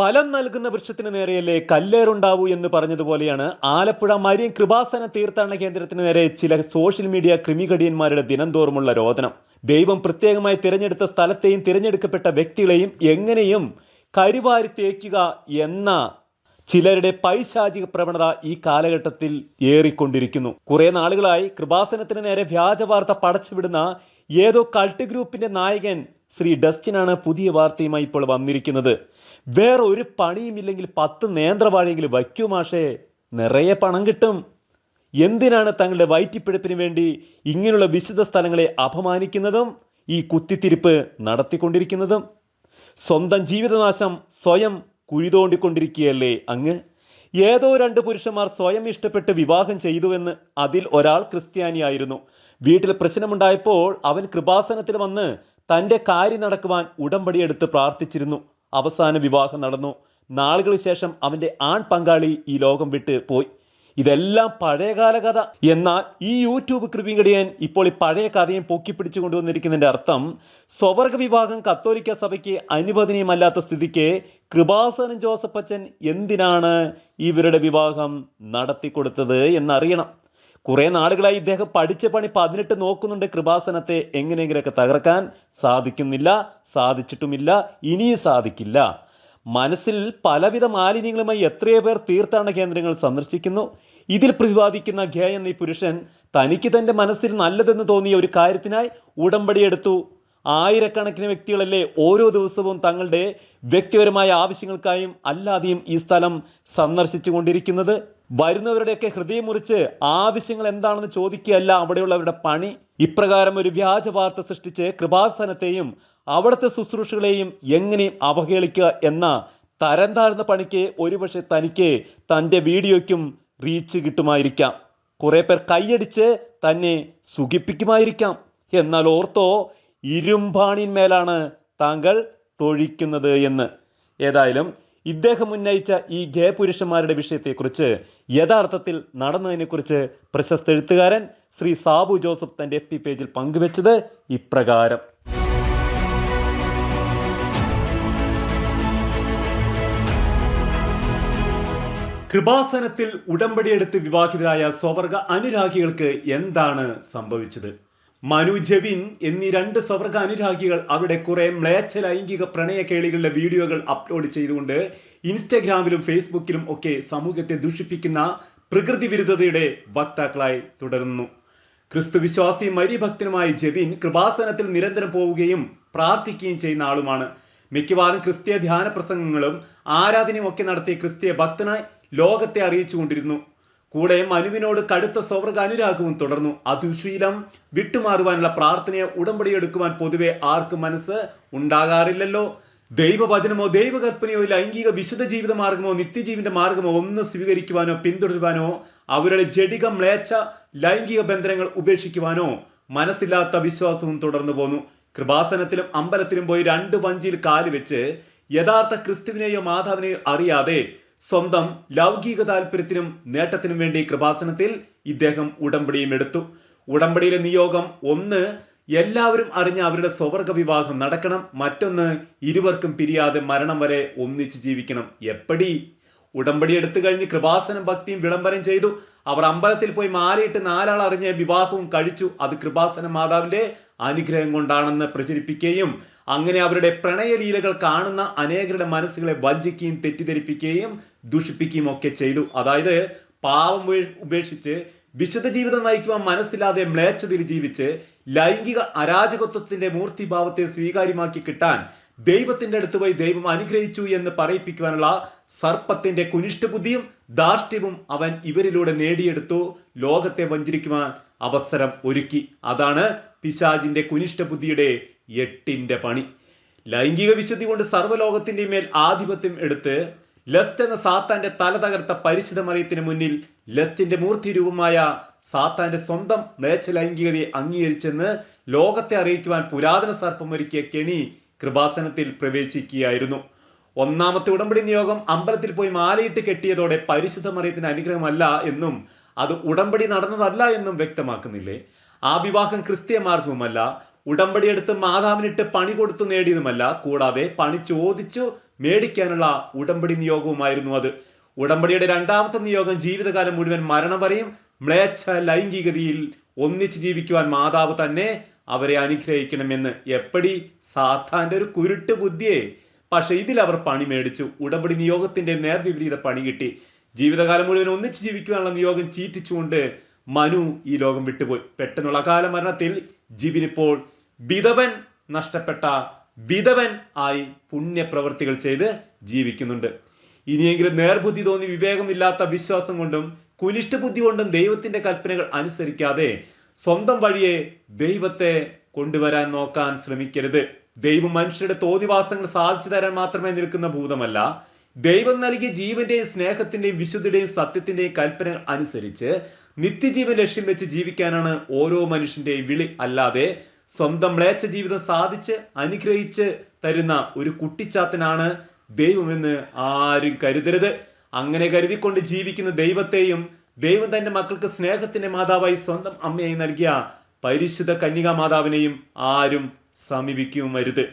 ഫലം നൽകുന്ന വൃക്ഷത്തിന് നേരെയല്ലേ കല്ലേറുണ്ടാവൂ എന്ന് പറഞ്ഞതുപോലെയാണ് ആലപ്പുഴ മരിയൻ കൃപാസന തീർത്ഥാടന കേന്ദ്രത്തിന് നേരെ ചില സോഷ്യൽ മീഡിയ ക്രിമികടിയന്മാരുടെ ദിനംതോറുമുള്ള രോദനം. ദൈവം പ്രത്യേകമായി തിരഞ്ഞെടുത്ത സ്ഥലത്തെയും തിരഞ്ഞെടുക്കപ്പെട്ട വ്യക്തികളെയും എങ്ങനെയും കരുവാരി തേക്കുക എന്ന ചിലരുടെ പൈശാചിക പ്രവണത ഈ കാലഘട്ടത്തിൽ ഏറിക്കൊണ്ടിരിക്കുന്നു. കുറെ നാളുകളായി കൃപാസനത്തിന് നേരെ വ്യാജ വാർത്ത പടച്ചുവിടുന്ന ഏതോ കൾട്ട് ഗ്രൂപ്പിന്റെ നായകൻ ശ്രീ ഡസ്റ്റിനാണ് പുതിയ വാർത്തയുമായി ഇപ്പോൾ വന്നിരിക്കുന്നത്. വേറെ ഒരു പണിയുമില്ലെങ്കിൽ പത്ത് നേന്ത്രവാഴയെങ്കിലും വയ്ക്കൂ മാഷേ നിറയെ പണം കിട്ടും. എന്തിനാണ് തങ്ങളുടെ വയറ്റിപ്പിഴപ്പിന് വേണ്ടി ഇങ്ങനെയുള്ള വിശുദ്ധ സ്ഥലങ്ങളെ അപമാനിക്കുന്നതും ഈ കുത്തിത്തിരിപ്പ് നടത്തിക്കൊണ്ടിരിക്കുന്നതും? സ്വന്തം ജീവിതനാശം സ്വയം കുഴിതോണ്ടിക്കൊണ്ടിരിക്കുകയല്ലേ അങ്ങ്? ഏതോ രണ്ട് പുരുഷന്മാർ സ്വയം ഇഷ്ടപ്പെട്ട് വിവാഹം ചെയ്തുവെന്ന് അതിൽ ഒരാൾ ക്രിസ്ത്യാനിയായിരുന്നു. വീട്ടിൽ പ്രശ്നമുണ്ടായപ്പോൾ അവൻ കൃപാസനത്തിൽ വന്ന് തന്റെ കാര്യം നടക്കുവാൻ ഉടമ്പടിയെടുത്ത് പ്രാർത്ഥിച്ചിരുന്നു. അവസാന വിവാഹം നടന്നു. നാളുകൾക്ക് ശേഷം അവന്റെ ആൺ പങ്കാളി ഈ ലോകം വിട്ട് പോയി. ഇതെല്ലാം പഴയകാല കഥ. എന്നാൽ ഈ യൂട്യൂബ് കൃപികടിയൻ ഇപ്പോൾ ഈ പഴയ കഥയും പൊക്കി പിടിച്ചു കൊണ്ടുവന്നിരിക്കുന്നതിന്റെ അർത്ഥം സ്വവർഗ വിഭാഗം കത്തോലിക്ക സഭയ്ക്ക് അനുവദനീയമല്ലാത്ത സ്ഥിതിക്ക് കൃപാസനം ജോസഫ് അച്ഛൻ എന്തിനാണ് ഇവരുടെ വിവാഹം നടത്തിക്കൊടുത്തത് എന്നറിയണം. കുറേ നാളുകളായി ഇദ്ദേഹം പഠിച്ച പണി പതിനെട്ട് നോക്കുന്നുണ്ട്. കൃപാസനത്തെ എങ്ങനെയെങ്കിലുമൊക്കെ തകർക്കാൻ സാധിക്കുന്നില്ല സാധിച്ചിട്ടുമില്ല ഇനിയും സാധിക്കില്ല. മനസ്സിൽ പലവിധ മാലിന്യങ്ങളുമായി എത്രയോ പേർ തീർത്ഥാടന കേന്ദ്രങ്ങൾ സന്ദർശിക്കുന്നു. ഇതിൽ പ്രതിപാദിക്കുന്ന ഖേ എന്ന ഈ പുരുഷൻ തനിക്ക് തന്റെ മനസ്സിൽ നല്ലതെന്ന് തോന്നിയ ഒരു കാര്യത്തിനായി ഉടമ്പടിയെടുത്തു ആയിരക്കണക്കിന് വ്യക്തികളല്ലേ ഓരോ ദിവസവും തങ്ങളുടെ വ്യക്തിപരമായ ആവശ്യങ്ങൾക്കായും അല്ലാതെയും ഈ സ്ഥലം സന്ദർശിച്ചു കൊണ്ടിരിക്കുന്നത് വരുന്നവരുടെയൊക്കെ ഹൃദയം മുറിച്ച് ആവശ്യങ്ങൾ എന്താണെന്ന് ചോദിക്കുകയല്ല അവിടെയുള്ളവരുടെ പണി. ഇപ്രകാരം ഒരു വ്യാജ വാർത്ത സൃഷ്ടിച്ച് കൃപാസനത്തെയും അവിടുത്തെ ശുശ്രൂഷകളെയും എങ്ങനെയും അവഹേളിക്കുക എന്ന തരം താഴ്ന്ന പണിക്ക് ഒരുപക്ഷെ തനിക്ക് തന്റെ വീഡിയോയ്ക്കും റീച്ച് കിട്ടുമായിരിക്കാം. കുറേ പേർ കൈയടിച്ച് തന്നെ സുഖിപ്പിക്കുമായിരിക്കാം. എന്നാൽ ഓർത്തോ ഇരുമ്പാണിന്മേലാണ് താങ്കൾ തൊഴിക്കുന്നത് എന്ന്. ഏതായാലും ഇദ്ദേഹം ഉന്നയിച്ച ഈ ഗേ പുരുഷന്മാരുടെ വിഷയത്തെക്കുറിച്ച് യഥാർത്ഥത്തിൽ നടന്നതിനെക്കുറിച്ച് പ്രശസ്ത എഴുത്തുകാരൻ ശ്രീ സാബു ജോസഫ് തന്റെ എഫ് പി പേജിൽ പങ്കുവച്ചത് ഇപ്രകാരം. കൃപാസനത്തിൽ ഉടമ്പടിയെടുത്ത് വിവാഹിതരായ സ്വവർഗ അനുരാഗികൾക്ക് എന്താണ് സംഭവിച്ചത്? മനു ജെവിൻ എന്നീ രണ്ട് സ്വവർഗ അനുരാഗികൾ അവിടെ കുറെ മ്ലേച്ഛ ലൈംഗിക പ്രണയ കേളികളുടെ വീഡിയോകൾ അപ്ലോഡ് ചെയ്തുകൊണ്ട് ഇൻസ്റ്റഗ്രാമിലും ഫേസ്ബുക്കിലും ഒക്കെ സമൂഹത്തെ ദുഷിപ്പിക്കുന്ന പ്രകൃതി വിരുദ്ധതയുടെ വക്താക്കളായി തുടരുന്നു. ക്രിസ്തു വിശ്വാസിയും മരിഭക്തനുമായ ജെവിൻ കൃപാസനത്തിൽ നിരന്തരം പോവുകയും പ്രാർത്ഥിക്കുകയും ചെയ്യുന്ന ആളുമാണ്. മിക്കവാറും ക്രിസ്തീയ ധ്യാന പ്രസംഗങ്ങളും ആരാധനയും ഒക്കെ നടത്തിയ ക്രിസ്തീയ ഭക്തനായി ലോകത്തെ അറിയിച്ചു കൊണ്ടിരുന്നു കൂടെ മനുവിനോട് കടുത്ത സ്വർഗ അനുരാഗവും തുടർന്നു. അതുശീലം വിട്ടുമാറുവാനുള്ള പ്രാർത്ഥനയെ ഉടമ്പടിയെടുക്കുവാൻ പൊതുവെ ആർക്കും മനസ്സ് ഉണ്ടാകാറില്ലല്ലോ. ദൈവവചനമോ ദൈവകൽപ്പനയോ ലൈംഗിക വിശുദ്ധ ജീവിത മാർഗമോ നിത്യജീവിന്റെ മാർഗമോ ഒന്ന് സ്വീകരിക്കുവാനോ പിന്തുടരുവാനോ അവരുടെ ജഡിക മ്ലേച്ഛ ലൈംഗിക ബന്ധനങ്ങൾ ഉപേക്ഷിക്കുവാനോ മനസ്സില്ലാത്ത വിശ്വാസവും തുടർന്നു പോന്നു. കൃപാസനത്തിലും അമ്പലത്തിലും പോയി രണ്ട് വഞ്ചിയിൽ കാലുവെച്ച് യഥാർത്ഥ ക്രിസ്തുവിനെയോ മാതാവിനെയോ അറിയാതെ സ്വന്തം ലൗകിക താല്പര്യത്തിനും നേട്ടത്തിനും വേണ്ടി കൃപാസനത്തിൽ ഇദ്ദേഹം ഉടമ്പടിയും എടുത്തു. ഉടമ്പടിയിലെ നിയോഗം ഒന്ന് എല്ലാവരും അറിഞ്ഞ അവരുടെ സ്വവർഗ വിവാഹം നടക്കണം. മറ്റൊന്ന് ഇരുവർക്കും പിരിയാതെ മരണം വരെ ഒന്നിച്ച് ജീവിക്കണം. എപ്പടി? ഉടമ്പടി എടുത്തു കഴിഞ്ഞ് കൃപാസനം ഭക്തിയും വിളംബരം ചെയ്തു. അവർ അമ്പലത്തിൽ പോയി മാലയിട്ട് നാലാൾ അറിഞ്ഞ് വിവാഹവും കഴിച്ചു. അത് കൃപാസന മാതാവിന്റെ അനുഗ്രഹം കൊണ്ടാണെന്ന് പ്രചരിപ്പിക്കുകയും അങ്ങനെ അവരുടെ പ്രണയലീലകൾ കാണുന്ന അനേകരുടെ മനസ്സുകളെ വഞ്ചിക്കുകയും തെറ്റിദ്ധരിപ്പിക്കുകയും ദുഷിപ്പിക്കുകയും ഒക്കെ ചെയ്തു. അതായത് പാവം ഉപേ- ഉപേക്ഷിച്ച് വിശുദ്ധ ജീവിതം നയിക്കുവാൻ മനസ്സില്ലാതെ മ്ലേച്ഛതയിൽ ജീവിച്ച് ലൈംഗിക അരാജകത്വത്തിന്റെ മൂർത്തിഭാവത്തെ സ്വീകാര്യമാക്കി കിട്ടാൻ ദൈവത്തിന്റെ അടുത്ത് പോയി ദൈവം അനുഗ്രഹിച്ചു എന്ന് പറയിപ്പിക്കുവാനുള്ള സർപ്പത്തിന്റെ കുനിഷ്ടബുദ്ധിയും ധാർഷ്ട്യവും അവൻ ഇവരിലൂടെ നേടിയെടുത്തു. ലോകത്തെ വഞ്ചിരിക്കുവാൻ അവസരം ഒരുക്കി. അതാണ് പിശാജിന്റെ കുനിഷ്ഠബുദ്ധിയുടെ എട്ടിന്റെ പണി. ലൈംഗിക വിശുദ്ധി കൊണ്ട് സർവലോകത്തിന്റെ മേൽ ആധിപത്യം എടുത്ത് ലസ്റ്റ് എന്ന സാത്താന്റെ തല തകർത്ത പരിശുദ്ധ മറിയത്തിന് മുന്നിൽ ലസ്റ്റിന്റെ മൂർത്തി രൂപമായ സാത്താന്റെ സ്വന്തം മേച്ച ലൈംഗികതയെ അംഗീകരിച്ചെന്ന് ലോകത്തെ അറിയിക്കുവാൻ പുരാതന സർപ്പമൊരുക്കിയ കെണി കൃപാസനത്തിൽ പ്രവേശിക്കുകയായിരുന്നു. ഒന്നാമത്തെ ഉടമ്പടി നിയോഗം അമ്പലത്തിൽ പോയി മാലയിട്ട് കെട്ടിയതോടെ പരിശുദ്ധ മറിയത്തിന് അനുഗ്രഹമല്ല എന്നും അത് ഉടമ്പടി നടന്നതല്ല എന്നും വ്യക്തമാക്കുന്നില്ലേ? ആ വിവാഹം ക്രിസ്തീയ മാർഗവുമല്ല. ഉടമ്പടി എടുത്ത് മാതാവിനിട്ട് പണി കൊടുത്തു നേടിയതുമല്ല. കൂടാതെ പണി ചോദിച്ചു മേടിക്കാനുള്ള ഉടമ്പടി നിയോഗവുമായിരുന്നു അത്. ഉടമ്പടിയുടെ രണ്ടാമത്തെ നിയോഗം ജീവിതകാലം മുഴുവൻ മരണം വരെയും മ്ലേച്ഛ ലൈംഗികതയിൽ ഒന്നിച്ച് ജീവിക്കുവാൻ മാതാവ് തന്നെ അവരെ അനുഗ്രഹിക്കണമെന്ന് എപ്പടി സാത്താന്റെ ഒരു കുരുട്ട് ബുദ്ധിയെ. പക്ഷെ ഇതിൽ അവർ പണി മേടിച്ചു. ഉടമ്പടി നിയോഗത്തിന്റെ നേർവിപരീത പണി കിട്ടി. ജീവിതകാലം മുഴുവൻ ഒന്നിച്ച് ജീവിക്കുവാനുള്ള നിയോഗം ചീറ്റിച്ചുകൊണ്ട് മനു ഈ ലോകം വിട്ടുപോയി. പെട്ടെന്നുള്ള അകാല മരണത്തിൽ ജീവിനിപ്പോൾ വിധവൻ നഷ്ടപ്പെട്ട വിധവൻ ആയി പുണ്യപ്രവർത്തികൾ ചെയ്ത് ജീവിക്കുന്നുണ്ട്. ഇനിയെങ്കിലും നേർബുദ്ധി തോന്നി വിവേകമില്ലാത്ത വിശ്വാസം കൊണ്ടും കുനിഷ്ഠ ബുദ്ധി കൊണ്ടും ദൈവത്തിന്റെ കൽപ്പനകൾ അനുസരിക്കാതെ സ്വന്തം വഴിയെ ദൈവത്തെ കൊണ്ടുവരാൻ നോക്കാൻ ശ്രമിക്കരുത്. ദൈവം മനുഷ്യരുടെ തോതിവാസങ്ങൾ സാധിച്ചു തരാൻ മാത്രമേ നിൽക്കുന്ന ഭൂതമല്ല. ദൈവം നൽകിയ ജീവന്റെയും സ്നേഹത്തിന്റെയും വിശുദ്ധിയുടെയും സത്യത്തിന്റെയും കൽപ്പനകൾ അനുസരിച്ച് നിത്യജീവൻ ലക്ഷ്യം വെച്ച് ജീവിക്കാനാണ് ഓരോ മനുഷ്യന്റെയും വിളി. അല്ലാതെ സ്വന്തം മ്ലേച്ഛ ജീവിതം സാധിച്ച് അനുഗ്രഹിച്ച് തരുന്ന ഒരു കുട്ടിച്ചാത്തനാണ് ദൈവമെന്ന് ആരും കരുതരുത്. അങ്ങനെ കരുതിക്കൊണ്ട് ജീവിക്കുന്ന ദൈവത്തെയും ദൈവം തന്റെ മക്കൾക്ക് സ്നേഹത്തിന്റെ മാതാവായി സ്വന്തം അമ്മയായി നൽകിയ പരിശുദ്ധ കന്യകാ മാതാവിനെയും ആരും സമീപിക്കും വരുത്